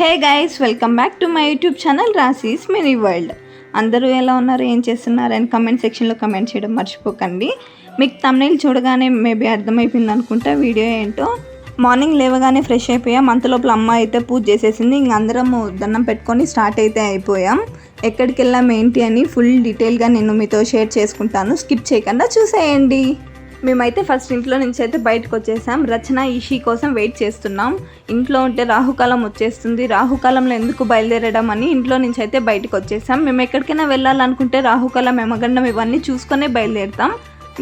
Hey guys welcome back to my YouTube channel Rasi's mini world. అందరూ ఎలా ఉన్నారు? ఏం చేస్తున్నారు? అని కమెంట్ సెక్షన్లో కమెంట్ చేయడం మర్చిపోకండి. మీకు తమిళ చూడగానే మేబీ అర్థమైపోయింది అనుకుంటా వీడియో ఏంటో. మార్నింగ్ లేవగానే ఫ్రెష్ అయిపోయాం. అంతలోపల అమ్మ అయితే పూజ చేసేసింది. ఇంక అందరం దండం పెట్టుకొని స్టార్ట్ అయితే అయిపోయాం. ఎక్కడికి వెళ్ళాం ఏంటి అని ఫుల్ డీటెయిల్గా నేను మీతో షేర్ చేసుకుంటాను. స్కిప్ చేయకుండా చూసేయండి. మేమైతే ఫస్ట్ ఇంట్లో నుంచి అయితే బయటకు వచ్చేసాం. రచన ఈషి కోసం వెయిట్ చేస్తున్నాం. ఇంట్లో ఉంటే రాహుకాలం వచ్చేస్తుంది. రాహుకాలంలో ఎందుకు బయలుదేరడం అని ఇంట్లో నుంచి అయితే బయటకు వచ్చేసాం. మేము ఎక్కడికైనా వెళ్ళాలనుకుంటే రాహుకాలం యమగండం ఇవన్నీ చూసుకొనే బయలుదేరుతాం.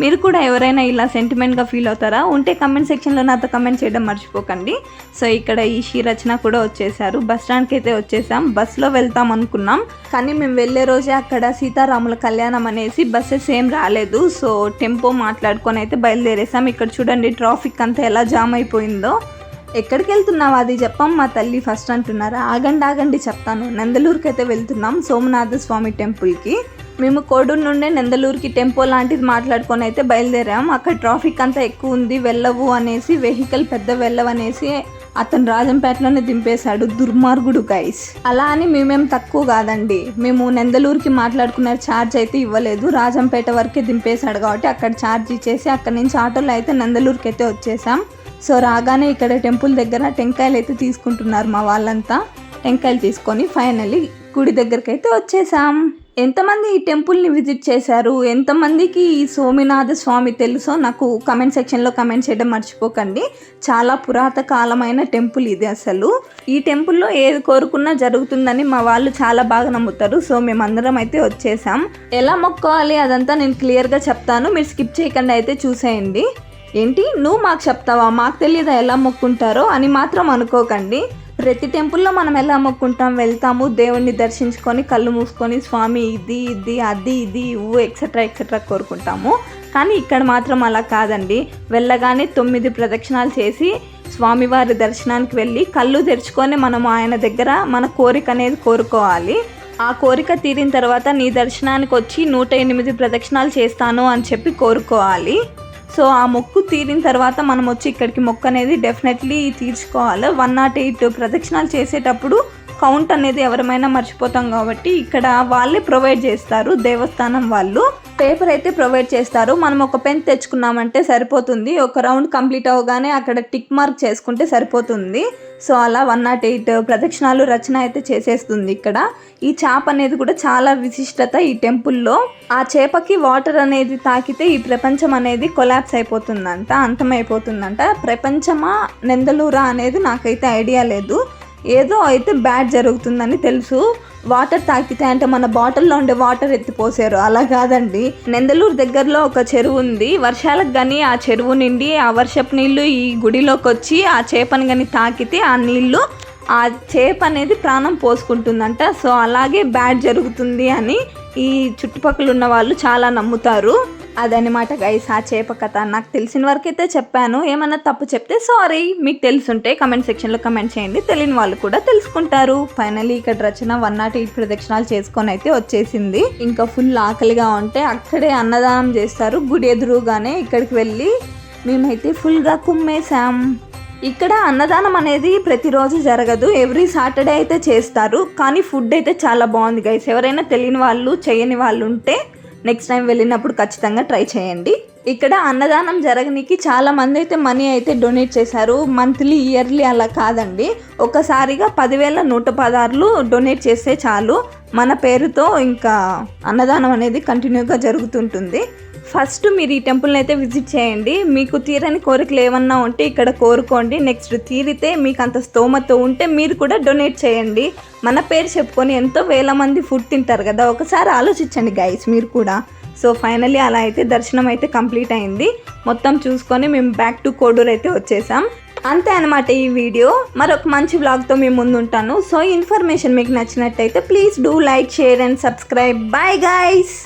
మీరు కూడా ఎవరైనా ఇలా సెంటిమెంట్గా ఫీల్ అవుతారా? ఉంటే కమెంట్ సెక్షన్లో నాతో కమెంట్ చేయడం మర్చిపోకండి. సో ఇక్కడ ఈ రచన కూడా వచ్చేసారు బస్ స్టాండ్కి అయితే వచ్చేసాం. బస్సులో వెళ్తాం అనుకున్నాం. కానీ మేము వెళ్ళే రోజే అక్కడ సీతారాముల కళ్యాణం అనేసి బస్సెస్ ఏం రాలేదు. సో టెంపో మాట్లాడుకొని అయితే బయలుదేరేసాం. ఇక్కడ చూడండి ట్రాఫిక్ అంతా ఎలా జామ్ అయిపోయిందో. ఎక్కడికి వెళ్తున్నావు అది చెప్పం మా తల్లి ఫస్ట్ అంటున్నారా. ఆగండి ఆగండి చెప్తాను. నందలూరుకి అయితే వెళ్తున్నాం. సోమనాథ స్వామి టెంపుల్కి మేము కోడూరు నుండే నందలూరుకి టెంపో లాంటిది మాట్లాడుకొని అయితే బయలుదేరాం. అక్కడ ట్రాఫిక్ అంతా ఎక్కువ ఉంది. వెళ్ళవు అనేసి వెహికల్ పెద్ద వెళ్ళవు అనేసి అతను రాజంపేటలోనే దింపేశాడు. దుర్మార్గుడు గైస్ అలా అని మేమేం తక్కువ కాదండి. మేము నెందలూరుకి మాట్లాడుకున్న ఛార్జ్ అయితే ఇవ్వలేదు. రాజంపేట వరకే దింపేశాడు కాబట్టి అక్కడ ఛార్జ్ ఇచ్చేసి అక్కడ నుంచి ఆటోలో అయితే నందలూరుకి అయితే వచ్చేసాం. సో రాగానే ఇక్కడ టెంపుల్ దగ్గర టెంకాయలు అయితే తీసుకుంటున్నారు మా వాళ్ళంతా. టెంకాయలు తీసుకొని ఫైనల్లీ గుడి దగ్గరికి అయితే వచ్చేసాం. ఎంతమంది ఈ టెంపుల్ని విజిట్ చేశారు? ఎంతమందికి ఈ సోమినాథ స్వామి తెలుసో నాకు కమెంట్ సెక్షన్లో కమెంట్ చేయడం మర్చిపోకండి. చాలా పురాత కాలమైన టెంపుల్ ఇది అసలు. ఈ టెంపుల్లో ఏది కోరుకున్నా జరుగుతుందని మా వాళ్ళు చాలా బాగా నమ్ముతారు. సో మేమందరం అయితే వచ్చేసాం. ఎలా మొక్కోవాలి అదంతా నేను క్లియర్గా చెప్తాను. మీరు స్కిప్ చేయకుండా అయితే చూసేయండి. ఏంటి? నువ్వు మాకు చెప్తావా? మాకు తెలియదా ఎలా మొక్కుంటారో అని మాత్రం అనుకోకండి. ప్రతి టెంపుల్లో మనం ఎలా మొక్కుంటాం వెళ్తాము దేవుణ్ణి దర్శించుకొని కళ్ళు మూసుకొని స్వామి ఇది ఇది అది ఇది ఇవ్వు ఎక్సెట్రా ఎక్సెట్రా కోరుకుంటాము. కానీ ఇక్కడ మాత్రం అలా కాదండి. వెళ్ళగానే తొమ్మిది ప్రదక్షిణాలు చేసి స్వామివారి దర్శనానికి వెళ్ళి కళ్ళు తెరుచుకొని మనం ఆయన దగ్గర మన కోరిక అనేది కోరుకోవాలి. ఆ కోరిక తీరిన తర్వాత నీ దర్శనానికి వచ్చి నూట ఎనిమిది ప్రదక్షిణాలు చేస్తాను అని చెప్పి కోరుకోవాలి. సో ఆ మొక్కు తీరిన తర్వాత మనం వచ్చి ఇక్కడికి మొక్కు అనేది డెఫినెట్లీ తీర్చుకోవాలి. వన్ నాట్ ఎయిట్ ప్రదక్షిణాలు చేసేటప్పుడు కౌంట్ అనేది ఎవరమైనా మర్చిపోతాం కాబట్టి ఇక్కడ వాళ్ళే ప్రొవైడ్ చేస్తారు దేవస్థానం వాళ్ళు. పేపర్ అయితే ప్రొవైడ్ చేస్తారు. మనం ఒక పెన్ తెచ్చుకున్నామంటే సరిపోతుంది. ఒక రౌండ్ కంప్లీట్ అవగానే అక్కడ టిక్ మార్క్ చేసుకుంటే సరిపోతుంది. సో అలా వన్ నాట్ ఎయిట్ ప్రదక్షిణాలు రచన అయితే చేసేస్తుంది ఇక్కడ. ఈ చేప అనేది కూడా చాలా విశిష్టత ఈ టెంపుల్లో. ఆ చేపకి వాటర్ అనేది తాకితే ఈ ప్రపంచం అనేది కొలాప్స్ అయిపోతుందంట అంతమైపోతుందంట. ప్రపంచమా నెందలూరా అనేది నాకైతే ఐడియా లేదు. ఏదో అయితే బ్యాడ్ జరుగుతుందని తెలుసు. వాటర్ తాకితే అంటే మన బాటిల్లో ఉండే వాటర్ ఎత్తిపోసారు అలా కాదండి. నెందలూరు దగ్గరలో ఒక చెరువు ఉంది. వర్షాలకు కానీ ఆ చెరువు నిండి ఆ వర్షపు నీళ్ళు ఈ గుడిలోకి వచ్చి ఆ చేపని కానీ తాకితే ఆ నీళ్ళు ఆ చేప అనేది ప్రాణం పోసుకుంటుందంట. సో అలాగే బ్యాడ్ జరుగుతుంది అని ఈ చుట్టుపక్కల ఉన్న వాళ్ళు చాలా నమ్ముతారు. అదనమాట గైస్ ఆ చేప కథ. నాకు తెలిసిన వరకైతే చెప్పాను. ఏమన్నా తప్పు చెప్తే సారీ మీకు తెలుసుంటే కమెంట్ సెక్షన్లో కమెంట్ చేయండి. తెలియని వాళ్ళు కూడా తెలుసుకుంటారు. ఫైనలీ ఇక్కడ రచన వన్ నాట్ ఎయిట్ ప్రదక్షిణాలు చేసుకొని అయితే వచ్చేసింది. ఇంకా ఫుల్ ఆకలిగా ఉంటే అక్కడే అన్నదానం చేస్తారు. గుడి ఎదురుగానే ఇక్కడికి వెళ్ళి మేమైతే ఫుల్గా కుమ్మేశాం. ఇక్కడ అన్నదానం అనేది ప్రతిరోజు జరగదు. ఎవ్రీ సాటర్డే అయితే చేస్తారు. కానీ ఫుడ్ అయితే చాలా బాగుంది గైస్ ఎవరైనా తెలియని వాళ్ళు చేయని వాళ్ళు ఉంటే నెక్స్ట్ టైం వెళ్ళినప్పుడు ఖచ్చితంగా ట్రై చేయండి. ఇక్కడ అన్నదానం జరగనికి చాలా మంది అయితే మనీ అయితే డొనేట్ చేశారు. మంత్లీ ఇయర్లీ అలా కాదండి. ఒకసారిగా పదివేల నూట పదార్లు డొనేట్ చేస్తే చాలు. మన పేరుతో ఇంకా అన్నదానం అనేది కంటిన్యూగా జరుగుతుంటుంది. ఫస్ట్ మీరు ఈ టెంపుల్ని అయితే విజిట్ చేయండి. మీకు తీరని కోరికలు ఏమన్నా ఉంటే ఇక్కడ కోరుకోండి. నెక్స్ట్ తీరితే మీకు అంత స్తోమత ఉంటే మీరు కూడా డొనేట్ చేయండి. మన పేరు చెప్పుకొని ఎంతో వేల మంది ఫుడ్ తింటారు కదా ఒకసారి ఆలోచించండి గైస్ మీరు కూడా. సో ఫైనలీ అలా అయితే దర్శనం అయితే కంప్లీట్ అయింది. మొత్తం చూసుకొని మేము బ్యాక్ టు కోడూరు అయితే వచ్చేసాం. అంతే అనమాట ఈ వీడియో. మరొక మంచి బ్లాగ్తో మేము ముందు ఉంటాను. సో ఇన్ఫర్మేషన్ మీకు నచ్చినట్టయితే please do like share and subscribe bye guys